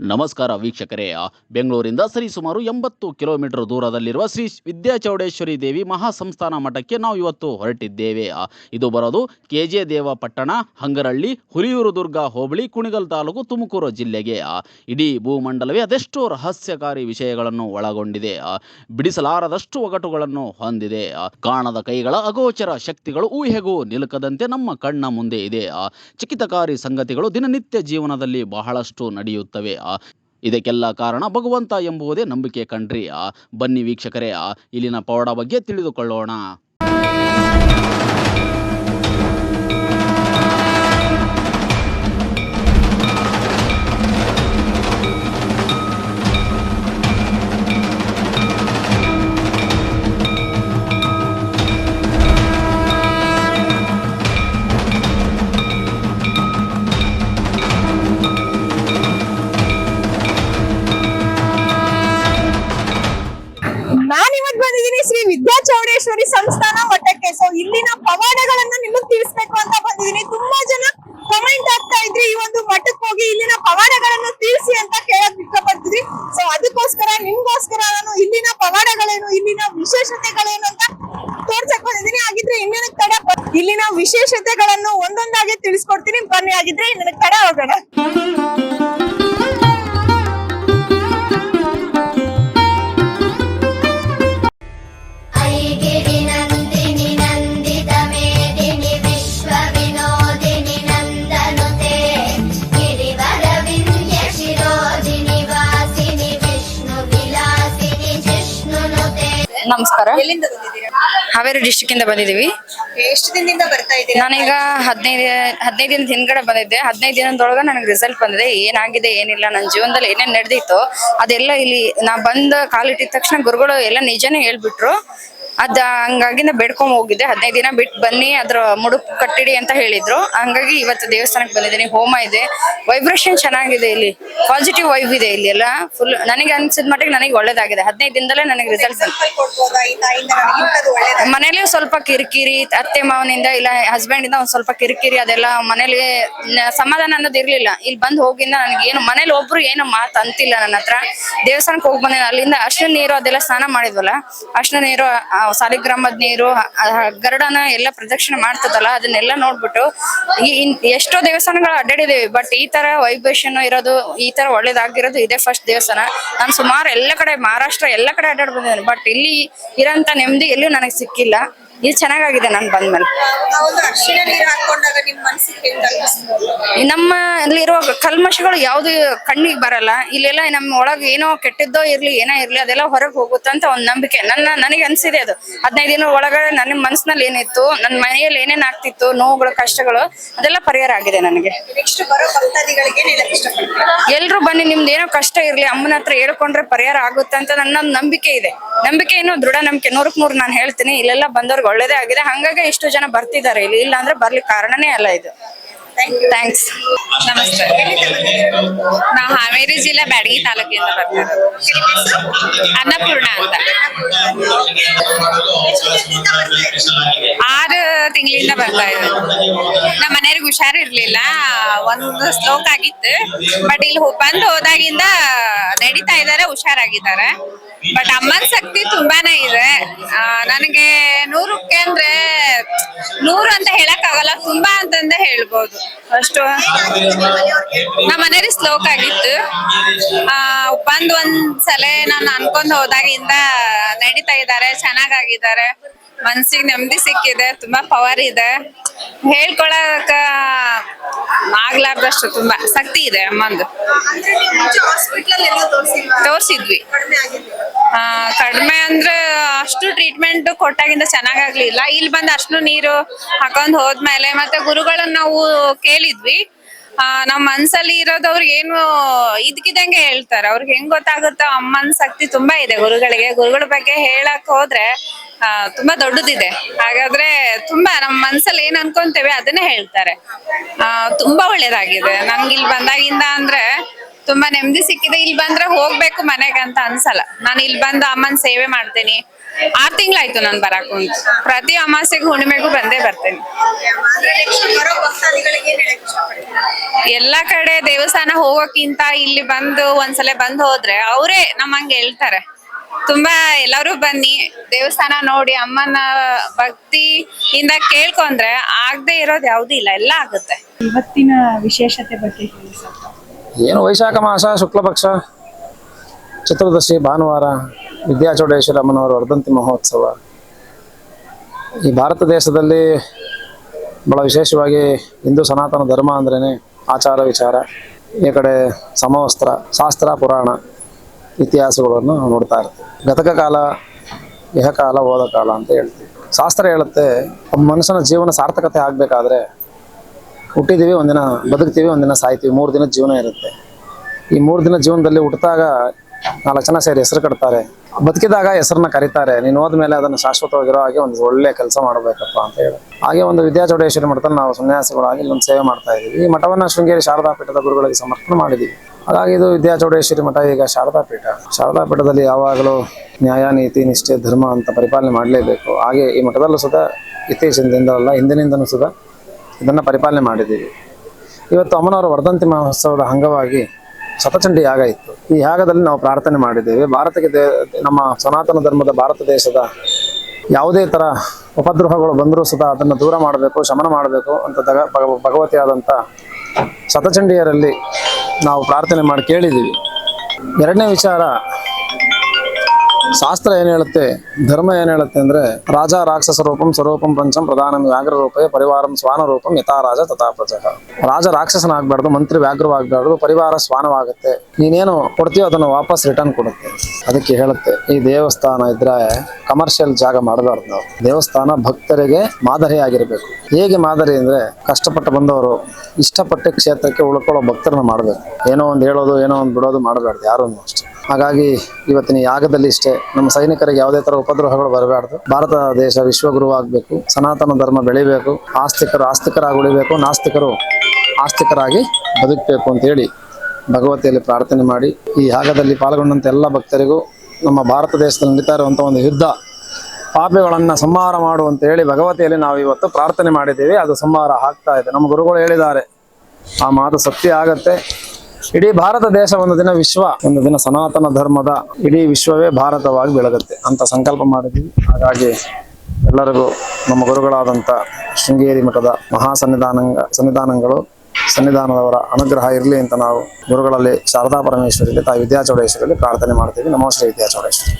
ನಮಸ್ಕಾರ ವೀಕ್ಷಕರೇ. ಬೆಂಗಳೂರಿಂದ ಸರಿಸುಮಾರು ಎಂಬತ್ತು ಕಿಲೋಮೀಟರ್ ದೂರದಲ್ಲಿರುವ ಶ್ರೀ ವಿದ್ಯಾಚೌಡೇಶ್ವರಿ ದೇವಿ ಮಹಾಸಂಸ್ಥಾನ ಮಠಕ್ಕೆ ನಾವು ಇವತ್ತು ಹೊರಟಿದ್ದೇವೆ. ಇದು ಬರೋದು ಕೆ ಜೆ ದೇವ ಪಟ್ಟಣ ಹಂಗರಳ್ಳಿ ಹುಲಿಯೂರು ದುರ್ಗ, ಹೋಬಳಿ, ಕುಣಿಗಲ್ ತಾಲೂಕು, ತುಮಕೂರು ಜಿಲ್ಲೆಗೆ. ಇಡೀ ಭೂಮಂಡಲವೇ ಅದೆಷ್ಟೋ ರಹಸ್ಯಕಾರಿ ವಿಷಯಗಳನ್ನು ಒಳಗೊಂಡಿದೆ. ಬಿಡಿಸಲಾರದಷ್ಟು ಒಗಟುಗಳನ್ನು ಹೊಂದಿದೆ. ಕಾಣದ ಕೈಗಳ ಅಗೋಚರ ಶಕ್ತಿಗಳು ಊಹೆಗೂ ನಿಲುಕದಂತೆ ನಮ್ಮ ಕಣ್ಣ ಮುಂದೆ ಇದೆ. ಚಕಿತಕಾರಿ ಸಂಗತಿಗಳು ದಿನನಿತ್ಯ ಜೀವನದಲ್ಲಿ ಬಹಳಷ್ಟು ನಡೆಯುತ್ತವೆ. ಇದಕ್ಕೆಲ್ಲ ಕಾರಣ ಭಗವಂತ ಎಂಬುವುದೇ ನಂಬಿಕೆ ಕಣ್ರಿ ಬನ್ನಿ ವೀಕ್ಷಕರೇ ಇಲ್ಲಿನ ಪವಾಡ ಬಗ್ಗೆ ತಿಳಿದುಕೊಳ್ಳೋಣ. ಚೌಡೇಶ್ವರಿ ಸಂಸ್ಥಾನ ಮಠಕ್ಕೆ. ಸೊ ಇಲ್ಲಿನ ಪವಾಡಗಳನ್ನ ನಿಮಗೆ ತಿಳಿಸ್ಬೇಕು ಅಂತ ಬಂದಿದ್ದೀನಿ. ತುಂಬಾ ಜನ ಕಮೆಂಟ್ ಆಗ್ತಾ ಇದ್ರಿ, ಈ ಒಂದು ಮಠಕ್ಕೆ ಹೋಗಿ ಇಲ್ಲಿನ ಪವಾಡಗಳನ್ನು ತಿಳಿಸಿ ಅಂತ ಕೇಳಕ್ ಇಷ್ಟಪಡ್ತಿದ್ರಿ. ಸೊ ಅದಕ್ಕೋಸ್ಕರ, ನಿಮ್ಗೋಸ್ಕರ ನಾನು ಇಲ್ಲಿನ ಪವಾಡಗಳೇನು, ಇಲ್ಲಿನ ವಿಶೇಷತೆಗಳೇನು ಅಂತ ತೋರ್ಸಕ್ ಬಂದಿದ್ದೀನಿ. ಹಾಗಿದ್ರೆ ಇನ್ನೇನ ತಡ ಇಲ್ಲಿನ ವಿಶೇಷತೆಗಳನ್ನು ಒಂದೊಂದಾಗಿ ತಿಳಿಸ್ಕೊಡ್ತೀನಿ. ಬನ್ನಿ ಆಗಿದ್ರೆ ಇನ್ನೇನ ತಡ ಹೋಗೋಣ. ನಮಸ್ಕಾರ. ಎಲ್ಲಿಂದ ಬಂದಿದ್ದೀರಾ? ಹಾವೇರಿ ಡಿಸ್ಟಿಕ್ ಇಂದ ಬಂದಿದೀವಿ ಎಷ್ಟು ದಿನದಿಂದ ಬರ್ತಾ ಇದ್ದೀರಾ? ನಾನೀಗ ಹದಿನೈದು ಹದಿನೈದು ದಿನದ ಹಿಂದ್ಗಡೆ ಬಂದಿದ್ದೆ. ಹದಿನೈದು ದಿನದೊಳಗ ನನಗೆ ರಿಸಲ್ಟ್ ಬಂದಿದೆ. ಏನಾಗಿದೆ ಏನಿಲ್ಲ ನನ್ನ ಜೀವನದಲ್ಲಿ ಏನೇನು ನಡೆದಿತ್ತು ಅದೆಲ್ಲ ಇಲ್ಲಿ ನಾ ಬಂದ ಕಾಲಿಟ್ಟಿದ ತಕ್ಷಣ ಗುರುಗಳು ಎಲ್ಲ ನಿಜನೇ ಹೇಳ್ಬಿಟ್ರು. ಅದ ಹಂಗಾಗಿಂದ ಬೇಡ್ಕೊಂಡ್ ಹೋಗಿದ್ದೆ. ಹದಿನೈದು ದಿನ ಬಿಟ್ಟು ಬನ್ನಿ ಅದ್ರ ಮುಡುಪು ಕಟ್ಟಿಡಿ ಅಂತ ಹೇಳಿದ್ರು. ಹಂಗಾಗಿ ಇವತ್ತು ದೇವಸ್ಥಾನಕ್ಕೆ ಬಂದಿದ್ದೀನಿ. ಹೋಮ ಇದೆ. ವೈಬ್ರೇಷನ್ ಚೆನ್ನಾಗಿದೆ ಇಲ್ಲಿ. ಪಾಸಿಟಿವ್ ವೈಬ್ ಇದೆ ಇಲ್ಲಿ ಎಲ್ಲ ಫುಲ್ ನನಗೆ ಅನ್ಸಿದ ಮಟ್ಟಿಗೆ ನನಗೆ ಒಳ್ಳೇದಾಗಿದೆ. ಹದಿನೈದು ದಿನದಲ್ಲೇ ನನಗೆ ರಿಸಲ್ಟ್ ಬಂತು. ಮನೇಲಿ ಸ್ವಲ್ಪ ಕಿರಿಕಿರಿ, ಅತ್ತೆ ಮಾವನಿಂದ ಇಲ್ಲ ಹಸ್ಬೆಂಡ್ ಇಂದ ಒಂದ್ ಸ್ವಲ್ಪ ಕಿರಿಕಿರಿ ಅದೆಲ್ಲ ಮನೇಲಿ ಸಮಾಧಾನ ಅನ್ನೋದು ಇರ್ಲಿಲ್ಲ. ಇಲ್ಲಿ ಬಂದ್ ಹೋಗಿಂದ ನನಗೆ ಏನು ಮನೇಲಿ ಒಬ್ರು ಏನು ಮಾತು ಅಂತಿಲ್ಲ ನನ್ನ ಹತ್ರ. ದೇವಸ್ಥಾನಕ್ಕೆ ಹೋಗಿ ಬಂದ, ಅಲ್ಲಿಂದ ಅಷ್ಟು ನೀರು ಅದೆಲ್ಲ ಸ್ನಾನ ಮಾಡಿದ್ವಲ್ಲ ಅಷ್ಟು ನೀರು ಸಾಲಿಗ್ರಾಮದ ನೀರು ಗರಡನ ಎಲ್ಲ ಪ್ರದಕ್ಷಿಣೆ ಮಾಡ್ತದಲ್ಲ ಅದನ್ನೆಲ್ಲ ನೋಡ್ಬಿಟ್ಟು ಎಷ್ಟೋ ದೇವಸ್ಥಾನಗಳು ಅಡ್ಡಾಡಿದೇವಿ ಬಟ್ ಈ ತರ ವೈಬ್ರೇಷನ್ ಇರೋದು ಈ ತರ ಒಳ್ಳೇದಾಗಿರೋದು ಇದೇ ಫಸ್ಟ್ ದೇವಸ್ಥಾನ. ನಾನು ಸುಮಾರು ಎಲ್ಲ ಕಡೆ, ಮಹಾರಾಷ್ಟ್ರ ಎಲ್ಲ ಕಡೆ ಅಡ್ಡಾಡ್ ಬಟ್ ಇಲ್ಲಿ ಇರೋಂಥ ನೆಮ್ಮದಿ ಎಲ್ಲೂ ನನಗೆ ಸಿಕ್ಕಿಲ್ಲ. ಇದು ಚೆನ್ನಾಗಾಗಿದೆ ನಾನು ಬಂದ್ಮೇಲೆ? ನಮ್ಮ ಅಲ್ಲಿರೋ ಕಲ್ಮಶಗಳು ಯಾವ್ದು ಕಣ್ಣಿಗೆ ಬರಲ್ಲ. ಇಲ್ಲೆಲ್ಲ ನಮ್ಮ ಒಳಗೆ ಏನೋ ಕೆಟ್ಟದ್ದೋ ಇರ್ಲಿ ಏನೋ ಇರ್ಲಿ ಅದೆಲ್ಲ ಹೊರಗೆ ಹೋಗುತ್ತೆ ಅಂತ ಒಂದ್ ನಂಬಿಕೆ. ನನ್ನ ನನಗೆ ಅನ್ಸಿದೆ ಅದು. ಹದಿನೈದು ದಿನ ಒಳಗಡೆ ನನ್ನ ಮನಸ್ಸಿನಲ್ಲಿ ಏನಿತ್ತು ನನ್ನ ಮನೆಯಲ್ಲಿ ಏನೇನ್ ಆಗ್ತಿತ್ತು ನೋವುಗಳು ಕಷ್ಟಗಳು ಅದೆಲ್ಲ ಪರಿಹಾರ ಆಗಿದೆ ನನಗೆ. ಎಲ್ರು ಬನ್ನಿ ನಿಮ್ದು ಏನೋ ಕಷ್ಟ ಇರ್ಲಿ ಅಮ್ಮನ ಹತ್ರ ಹೇಳ್ಕೊಂಡ್ರೆ ಪರಿಹಾರ ಆಗುತ್ತೆ ಅಂತ ನನ್ನ ನಂಬಿಕೆ ಇದೆ. ನಂಬಿಕೆ ಏನೋ ದೃಢ ನಂಬಿಕೆ ನೂರಕ್ ನೂರು ನಾನು ಹೇಳ್ತೀನಿ ಇಲ್ಲೆಲ್ಲ ಬಂದವ್ರಿಗೆ ಒಳ್ಳೇದೇ ಆಗಿದೆ. ಹಂಗಾಗಿ ಇಷ್ಟು ಜನ ಬರ್ತಿದ್ದಾರೆ ಇಲ್ಲಿ. ಇಲ್ಲ ಅಂದ್ರೆ ಬರ್ಲಿಕ್ಕೆ ಕಾರಣನೇ ಅಲ್ಲ ಇದು. ಥ್ಯಾಂಕ್ಸ್ ನಮಸ್ತೆ. ನಾವು ಹಾವೇರಿ ಜಿಲ್ಲಾ ಬ್ಯಾಡಗಿ ತಾಲೂಕಿಂದ ಬರ್ತೀವಿ ಅನ್ನಪೂರ್ಣ ಅಂತ. ಆರು ತಿಂಗಳಿಂದ ಬರ್ತಾ ಇದ್ದೀವಿ ನಮ್ಮ ಹುಷಾರ್ ಇರ್ಲಿಲ್ಲ ಒಂದು ಸ್ಲೋಕ್ ಆಗಿತ್ತು. ಬಟ್ ಇಲ್ಲಿ ಬಂದ್ ಹೋದಾಗಿಂದ ನಡೀತಾ ಇದಾರೆ ಹುಷಾರಾಗಿದ್ದಾರೆ. ಬಟ್ ಅಮ್ಮನ ಶಕ್ತಿ ತುಂಬಾನೇ ಇದೆ. ನನಗೆ ನೂರಕ್ಕೆ ಅಂದ್ರೆ ನೂರು ಅಂತ ಹೇಳಕ್ ಆಗಲ್ಲ ತುಂಬಾ ಅಂತಂದ ಹೇಳ್ಬೋದು. ಅಷ್ಟು ನಮ್ಮ ಮನೇಲಿ ಸ್ಲೋಕ್ ಆಗಿತ್ತು. ಬಂದ್ ಒಂದ್ ಸಲ ನಾನು ಅನ್ಕೊಂಡ್ ಹೋದಾಗಿಂದ ನಡೀತಾ ಇದ್ದಾರೆ, ಚೆನ್ನಾಗಾಗಿದ್ದಾರೆ. ಮನ್ಸಿಗೆ ನೆಮ್ಮದಿ ಸಿಕ್ಕಿದೆ ತುಂಬಾ ಪವರ್ ಇದೆ. ಹೇಳ್ಕೊಳಕ ಆಗ್ಲಾರ್ದಷ್ಟು ತುಂಬಾ ಶಕ್ತಿ ಇದೆ ಅಮ್ಮಂದು. ತೋರ್ಸಿದ್ವಿ. ಕಡಿಮೆ ಅಂದ್ರೆ ಅಷ್ಟು ಟ್ರೀಟ್ಮೆಂಟ್ ಕೊಟ್ಟಾಗಿಂದ ಚೆನ್ನಾಗಾಗ್ಲಿಲ್ಲ. ಇಲ್ಲಿ ಬಂದು ಅಷ್ಟು ನೀರು ಹಾಕೊಂಡ್ ಹೋದ್ಮೇಲೆ ಮತ್ತೆ ಗುರುಗಳನ್ನ ನಾವು ಕೇಳಿದ್ವಿ. ಆ, ನಮ್ ಮನ್ಸಲ್ಲಿ ಇರೋದವ್ರಿಗೆ ಏನು ಇದ್ಕಿದಂಗೆ ಹೇಳ್ತಾರೆ. ಅವ್ರಿಗೆ ಹೆಂಗ್ ಗೊತ್ತಾಗುತ್ತೋ ಅಮ್ಮನ ಶಕ್ತಿ ತುಂಬಾ ಇದೆ ಗುರುಗಳಿಗೆ. ಗುರುಗಳ ಬಗ್ಗೆ ಹೇಳಕ್ ಹೋದ್ರೆ ತುಂಬಾ ದೊಡ್ಡದಿದೆ. ಹಾಗಾದ್ರೆ ತುಂಬಾ ನಮ್ಮ ಮನ್ಸಲ್ಲಿ ಏನ್ ಅನ್ಕೊಂತೇವೆ ಅದನ್ನೇ ಹೇಳ್ತಾರೆ. ಆ, ತುಂಬಾ ಒಳ್ಳೇದಾಗಿದೆ. ನನ್ಗೆ ಇಲ್ಲಿ ಬಂದಾಗಿಂದ ಅಂದ್ರೆ ತುಂಬಾ ನೆಮ್ಮದಿ ಸಿಕ್ಕಿದೆ. ಇಲ್ಲಿ ಬಂದ್ರೆ ಹೋಗ್ಬೇಕು ಮನೆಗೆ ಅಂತ ಅನ್ಸಲ್ಲ. ನಾನು ಇಲ್ಲಿ ಬಂದು ಅಮ್ಮನ ಸೇವೆ ಮಾಡ್ತೀನಿ. ಆರ್ ತಿಂಗ್ಳಾಯ್ತು ನಾನು ಬರಾಕ್ ಪ್ರತಿ ಅಮಾಸೆಗೂ ಹುಣ್ಣಿಮೆಗೂ ಬಂದೇ ಬರ್ತೇನೆ. ಎಲ್ಲಾ ಕಡೆ ದೇವಸ್ಥಾನ ಹೋಗೋಕ್ಕಿಂತ ಇಲ್ಲಿ ಬಂದು ಒಂದ್ಸಲ ಬಂದು ಹೋದ್ರೆ ಅವರೇ ನಮ್ಮಂಗೆ ಹೇಳ್ತಾರೆ. ತುಂಬಾ ಎಲ್ಲರೂ ಬನ್ನಿ. ದೇವಸ್ಥಾನ ನೋಡಿ ಅಮ್ಮನ ಭಕ್ತಿಯಿಂದ ಕೇಳ್ಕೊಂಡ್ರೆ ಆಗದೆ ಇರೋದು ಯಾವ್ದು ಇಲ್ಲ ಎಲ್ಲ ಆಗುತ್ತೆ. ಇವತ್ತಿನ ವಿಶೇಷತೆ ಬಗ್ಗೆ ಹೇಳಿ. ಏನು ವೈಶಾಖ ಮಾಸ ಶುಕ್ಲ ಪಕ್ಷ ಚತುರ್ದಶಿ ಭಾನುವಾರ ವಿದ್ಯಾಚೌಡೇಶ್ವರಿ ಅಮ್ಮನವರ ವರ್ಧಂತಿ ಮಹೋತ್ಸವ. ಈ ಭಾರತ ದೇಶದಲ್ಲಿ ಬಹಳ ವಿಶೇಷವಾಗಿ ಹಿಂದೂ ಸನಾತನ ಧರ್ಮ ಅಂದ್ರೇ ಆಚಾರ ವಿಚಾರ ಈ ಕಡೆ ಸಮವಸ್ತ್ರ ಶಾಸ್ತ್ರ ಪುರಾಣ. ಇತಿಹಾಸಗಳನ್ನು ನೋಡ್ತಾ ಇರ್ತೀವಿ. ಗತಕ ಕಾಲ ಇಹಕಾಲ ಹೋದ ಕಾಲ ಅಂತ ಹೇಳ್ತೀವಿ. ಶಾಸ್ತ್ರ ಹೇಳುತ್ತೆ, ಒಬ್ಬ ಮನುಷ್ಯನ ಜೀವನ ಸಾರ್ಥಕತೆ ಆಗಬೇಕಾದ್ರೆ ಹುಟ್ಟಿದ್ದೀವಿ, ಒಂದಿನ ಬದುಕ್ತೀವಿ, ಒಂದಿನ ಸಾಯ್ತೀವಿ, ಮೂರು ದಿನ ಜೀವನ ಇರುತ್ತೆ. ಈ ಮೂರು ದಿನ ಜೀವನದಲ್ಲಿ ಹುಟ್ಟಿದಾಗ ನಾಲ್ಕು ಜನ ಸೇರಿ ಹೆಸರು ಕಟ್ತಾರೆ. ಬದುಕಿದಾಗ ಹೆಸರನ್ನ ಕರೀತಾರೆ. ನೀನು ಹೋದ್ಮೇಲೆ ಅದನ್ನು ಶಾಶ್ವತವಾಗಿರೋ ಹಾಗೆ ಒಂದು ಒಳ್ಳೆ ಕೆಲಸ ಮಾಡಬೇಕಪ್ಪ ಅಂತ ಹೇಳಿ. ಹಾಗೆ ಒಂದು ವಿದ್ಯಾಚೌಡೇಶ್ವರಿ ಮಠದಲ್ಲಿ ನಾವು ಸನ್ಯಾಸಿಗಳಾಗಿ ಇಲ್ಲೊಂದು ಸೇವೆ ಮಾಡ್ತಾ ಇದ್ದೀವಿ. ಈ ಮಠವನ್ನು ಶೃಂಗೇರಿ ಶಾರದಾ ಪೀಠದ ಗುರುಗಳಿಗೆ ಸಮರ್ಪಣೆ ಮಾಡಿದ್ದೀವಿ. ಹಾಗಾಗಿ ಇದು ವಿದ್ಯಾಚೌಡೇಶ್ವರಿ ಮಠ ಈಗ ಶಾರದಾ ಪೀಠ ಶಾರದಾ ಪೀಠದಲ್ಲಿ ಯಾವಾಗಲೂ ನ್ಯಾಯ, ನೀತಿ, ನಿಷ್ಠೆ, ಧರ್ಮ ಅಂತ ಪರಿಪಾಲನೆ ಮಾಡಲೇಬೇಕು. ಹಾಗೆ ಈ ಮಠದಲ್ಲೂ ಸುಧಾ ಇತ್ತೀಚಿನ ದಿನದಲ್ಲ ಹಿಂದಿನಿಂದನೂ ಸುದ ಇದನ್ನು ಪರಿಪಾಲನೆ ಮಾಡಿದ್ದೀವಿ. ಇವತ್ತು ಅಮ್ಮನವರ ವರ್ಧಂತಿ ಮಹೋತ್ಸವದ ಅಂಗವಾಗಿ ಶತಚಂಡಿ ಯಾಗ ಇತ್ತು. ಈ ಯಾಗದಲ್ಲಿ ನಾವು ಪ್ರಾರ್ಥನೆ ಮಾಡಿದ್ದೇವೆ. ಭಾರತಕ್ಕೆ ನಮ್ಮ ಸನಾತನ ಧರ್ಮದ ಭಾರತ ದೇಶದ ಯಾವುದೇ ತರ ಉಪದ್ರೋಹಗಳು ಬಂದರೂ ಸದಾ ಅದನ್ನು ದೂರ ಮಾಡಬೇಕು, ಶಮನ ಮಾಡಬೇಕು ಅಂತ ದಗ, ಭಗ- ಭಗವತಿಯಾದಂಥ ಶತಚಂಡಿಯರಲ್ಲಿ ನಾವು ಪ್ರಾರ್ಥನೆ ಮಾಡಿ ಕೇಳಿದ್ದೀವಿ. ಎರಡನೇ ವಿಚಾರ ಶಾಸ್ತ್ರ ಏನ್ ಹೇಳುತ್ತೆ, ಧರ್ಮ ಏನ್ ಹೇಳುತ್ತೆ ಅಂದ್ರೆ ರಾಜ, ರಾಕ್ಷಸ ರೂಪಂ, ಸ್ವರೂಪಂ, ಪಂಚಂ, ಪ್ರಧಾನ, ವ್ಯಾಘ್ರ ರೂಪೇ, ಪರಿವಾರಂ, ಸ್ವಾನ ರೂಪಂ, ಯಥಾ ರಾಜ, ತಥಾ ಪ್ರಜಃ. ರಾಜ, ರಾಕ್ಷಸನಾಗಬಾರ್ದು, ಮಂತ್ರಿ, ವ್ಯಾಘ್ರವಾಗ್ಬಾರ್ದು, ಪರಿವಾರ ಸ್ವಾನವಾಗುತ್ತೆ. ನೀನೇನು ಕೊಡ್ತೀಯೋ ಅದನ್ನು ವಾಪಸ್ ರಿಟರ್ನ್ ಕೊಡುತ್ತೆ. ಅದಕ್ಕೆ ಹೇಳುತ್ತೆ, ಈ ದೇವಸ್ಥಾನ ಇದ್ರೆ ಕಮರ್ಷಿಯಲ್ ಜಾಗ ಮಾಡಬಾರ್ದು ನಾವು. ದೇವಸ್ಥಾನ ಭಕ್ತರಿಗೆ ಮಾದರಿಯಾಗಿರ್ಬೇಕು. ಹೇಗೆ ಮಾದರಿ ಅಂದ್ರೆ ಕಷ್ಟಪಟ್ಟು ಬಂದವರು ಇಷ್ಟಪಟ್ಟ ಕ್ಷೇತ್ರಕ್ಕೆ ಉಳ್ಕೊಳ್ಳೋ ಭಕ್ತರನ್ನ ಮಾಡಬೇಕು. ಏನೋ ಒಂದು ಹೇಳೋದು, ಏನೋ ಒಂದು ಬಿಡೋದು ಮಾಡಬಾರ್ದು ಯಾರೂ ಅಷ್ಟೇ. ಹಾಗಾಗಿ ಇವತ್ತಿನ ಯಾಗದಲ್ಲಿ ಇಷ್ಟೇ. ನಮ್ಮ ಸೈನಿಕರಿಗೆ ಯಾವುದೇ ತರ ಉಪದ್ರೋಹಗಳು ಬರಬಾರ್ದು. ಭಾರತ ದೇಶ ವಿಶ್ವಗುರು ಆಗಬೇಕು. ಸನಾತನ ಧರ್ಮ ಬೆಳಿಬೇಕು. ಆಸ್ತಿಕರು ಆಸ್ತಿಕರಾಗಿ ಉಳಿಬೇಕು. ನಾಸ್ತಿಕರು ಆಸ್ತಿಕರಾಗಿ ಬದುಕಬೇಕು ಅಂತೇಳಿ ಭಗವತಿಯಲ್ಲಿ ಪ್ರಾರ್ಥನೆ ಮಾಡಿ. ಈ ಯಾಗದಲ್ಲಿ ಪಾಲ್ಗೊಂಡಂತ ಎಲ್ಲ ಭಕ್ತರಿಗೂ ನಮ್ಮ ಭಾರತ ದೇಶದಲ್ಲಿ ನಡೀತಾ ಇರುವಂಥ ಒಂದು ಯುದ್ಧ ಪಾಪಿಗಳನ್ನ ಸಂಹಾರ ಮಾಡು ಅಂತ ಹೇಳಿ ಭಗವತಿಯಲ್ಲಿ ನಾವು ಇವತ್ತು ಪ್ರಾರ್ಥನೆ ಮಾಡಿದ್ದೀವಿ. ಅದು ಸಂಹಾರ ಆಗ್ತಾ ಇದೆ. ನಮ್ಮ ಗುರುಗಳು ಹೇಳಿದ್ದಾರೆ. ಆ ಮಾತು ಸತ್ಯ ಆಗತ್ತೆ. ಇಡೀ ಭಾರತ ದೇಶ ಒಂದು ದಿನ ವಿಶ್ವ, ಒಂದು ದಿನ ಸನಾತನ ಧರ್ಮದ ಇಡೀ ವಿಶ್ವವೇ ಭಾರತವಾಗಿ ಬೆಳಗುತ್ತೆ ಅಂತ ಸಂಕಲ್ಪ ಮಾಡಿದ್ವಿ ಹಾಗಾಗಿ ಎಲ್ಲರಿಗೂ ನಮ್ಮ ಗುರುಗಳಾದಂಥ ಶೃಂಗೇರಿ ಮಠದ ಮಹಾ ಸನ್ನಿಧಾನಂಗ ಸನ್ನಿಧಾನಗಳು, ಸನ್ನಿಧಾನದವರ ಅನುಗ್ರಹ ಇರಲಿ ಅಂತ ನಾವು ಗುರುಗಳಲ್ಲಿ ಶಾರದಾ ಪರಮೇಶ್ವರಿಗೆ ತಾಯಿ ವಿದ್ಯಾಚೌಡೇಶ್ವರಲ್ಲಿ ಪ್ರಾರ್ಥನೆ ಮಾಡ್ತೀವಿ. ನಮೋ ವಿದ್ಯಾಚೌಡೇಶ್ವರಿ.